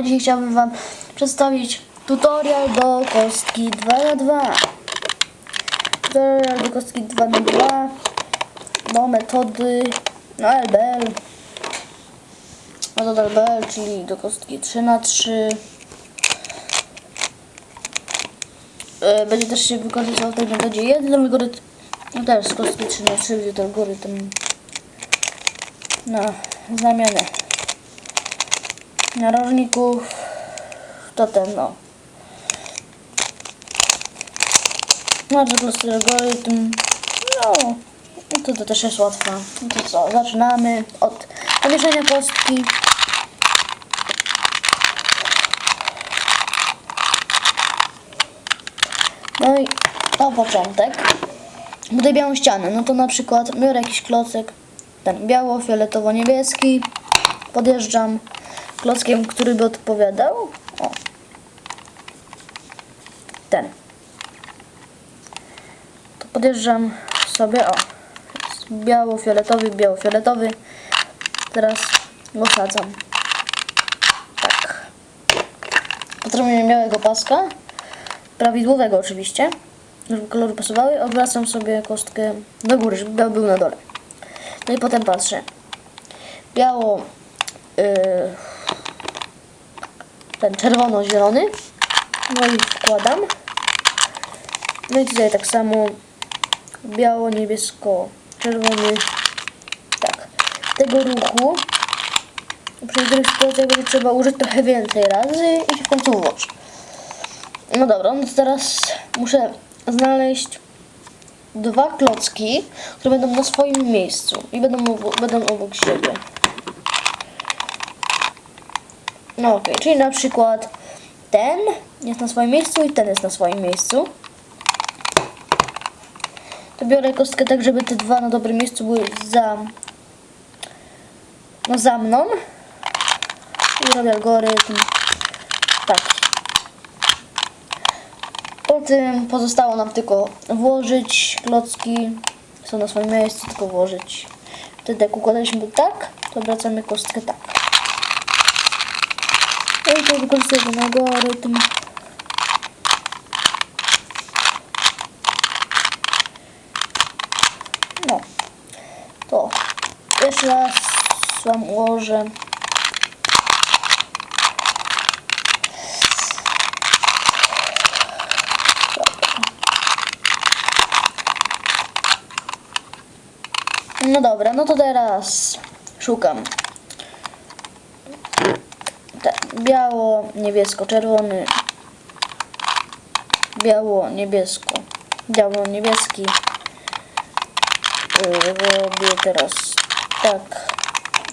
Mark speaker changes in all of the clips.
Speaker 1: Dzisiaj chciałbym Wam przedstawić tutorial do kostki 2 na 2 Tutorial do kostki 2 na 2 do metody no LBL. Metoda LBL, czyli do kostki 3 na 3 E, Będzie też się wykorzystywał w tej metodzie jeden algorytm, no też z kostki 3 na 3 będzie to algorytm na zamianę narożników to ten no. Znaczy prosty algorytm no. To, to też jest łatwe. No to co, zaczynamy od pomieszania kostki. No i na początek. Buduję białą ścianę, no to na przykład biorę jakiś klocek ten biało, fioletowo, niebieski podjeżdżam klockiem, który by odpowiadał. O. Ten. To podjeżdżam sobie, o. Biało-fioletowy, biało-fioletowy. Teraz go sadzam. Tak. Potrzebuję białego paska. Prawidłowego oczywiście. Żeby kolory pasowały. Obracam sobie kostkę do góry, żeby biały był na dole. No i potem patrzę. Biało... Yy, ten czerwono-zielony. No i wkładam. No i tutaj tak samo biało, niebiesko, czerwony. Tak. Tego ruchu przy niektórych sytuacjach będzie trzeba użyć trochę więcej razy i się w końcu włączy. No dobra, no to teraz muszę znaleźć dwa klocki, które będą na swoim miejscu i będą, obok- będą obok siebie. No okej, czyli na przykład ten jest na swoim miejscu i ten jest na swoim miejscu. To biorę kostkę tak, żeby te dwa na dobrym miejscu były za, no za mną. I robię algorytm taki. Po tym pozostało nam tylko włożyć klocki. Są na swoim miejscu, tylko włożyć. Wtedy jak układaliśmy tak, to wracamy kostkę tak. No i to wykorzystuję ten algorytm. No. To jeszcze raz wam ułożę. No dobra, no to teraz szukam. Biało, niebiesko, czerwony. Biało, niebiesko. Biało, niebieski. Yy, Robię teraz tak.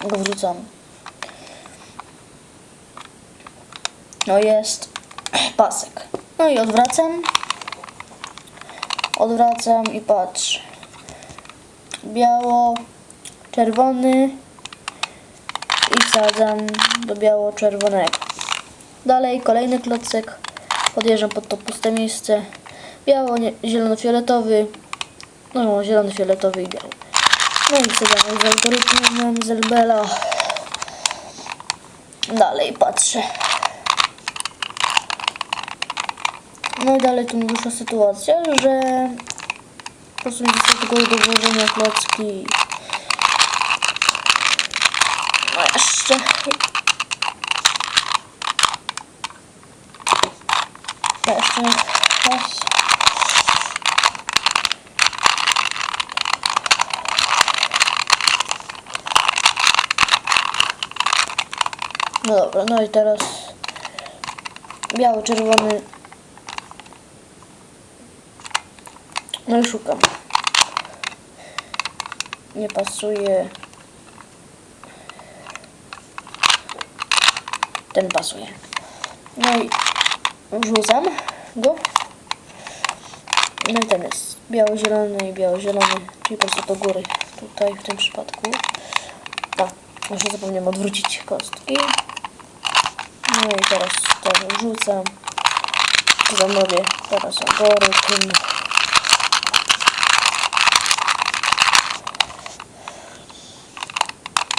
Speaker 1: Go wrzucam. No jest pasek. No i odwracam. Odwracam i patrz. Biało, czerwony i wsadzam do biało-czerwonego. Dalej kolejny klocek. Podjeżdżam pod to puste miejsce. Biało, zielono-fioletowy. No, zielony-fioletowy i biały. No i wsadzamy z algorytmem z Elbela. Dalej patrzę. No i dalej tu dłuższa sytuacja, że po prostu zostało tylko do włożenia klocki. No jeszcze. Jeszcze raz. No dobra, no i teraz biało-czerwony. No i szukam. Nie pasuje. Ten pasuje. No i wrzucam go. No i ten jest biało-zielony i biało-zielony, czyli po prostu do góry. Tutaj w tym przypadku. Tak, może zapomniałem odwrócić kostki. No i teraz to wrzucam. Zamówię teraz algorytm.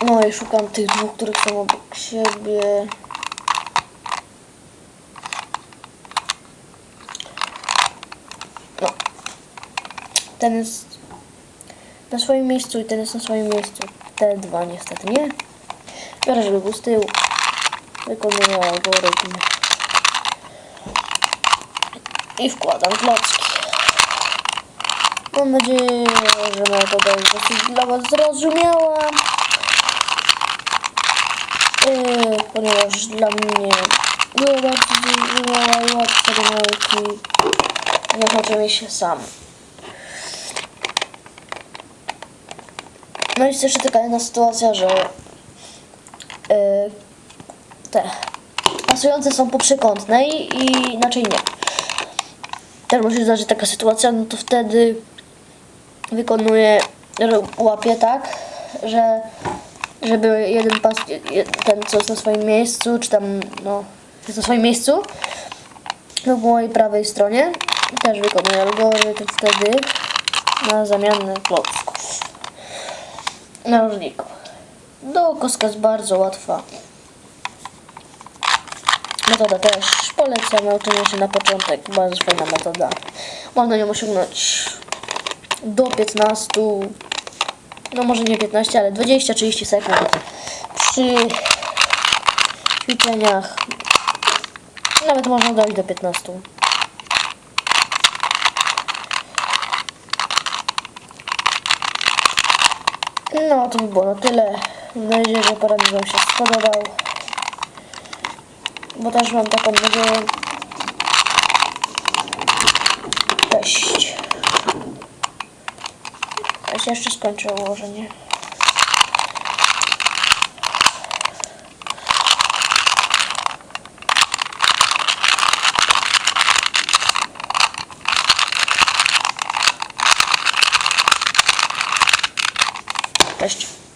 Speaker 1: No i szukam tych dwóch, których są obok siebie. Ten jest na swoim miejscu i ten jest na swoim miejscu. Te dwa niestety nie. Biorę, żeby był z tyłu. Wykonuję algorytm. I wkładam klocki. Mam nadzieję, że metoda jest dosyć dla Was zrozumiała. Yy, ponieważ dla mnie było bardzo zrozumiała i łatwa do nauki. Nie chodzę mi się sam. No jest jeszcze taka jedna sytuacja, że yy, te pasujące są po przekątnej i inaczej nie. Też może się zdarzyć taka sytuacja, no to wtedy wykonuję, łapię tak, że żeby jeden pas, ten co jest na swoim miejscu, czy tam no, jest na swoim miejscu, to po mojej prawej stronie też wykonuję algorytm wtedy na zamianę klocków na różniku. Do kostka jest bardzo łatwa. Metoda też polecam, nauczenie się na początek, bardzo fajna metoda. Można nią osiągnąć do 15, no może nie 15, ale 20-30 sekund przy ćwiczeniach. Nawet można dojść do 15. No to by było na tyle. Mam nadzieję, że poradnik Wam się spodobał. Bo też mam taką nadzieję. Cześć. Ja się jeszcze skończę ułożenie.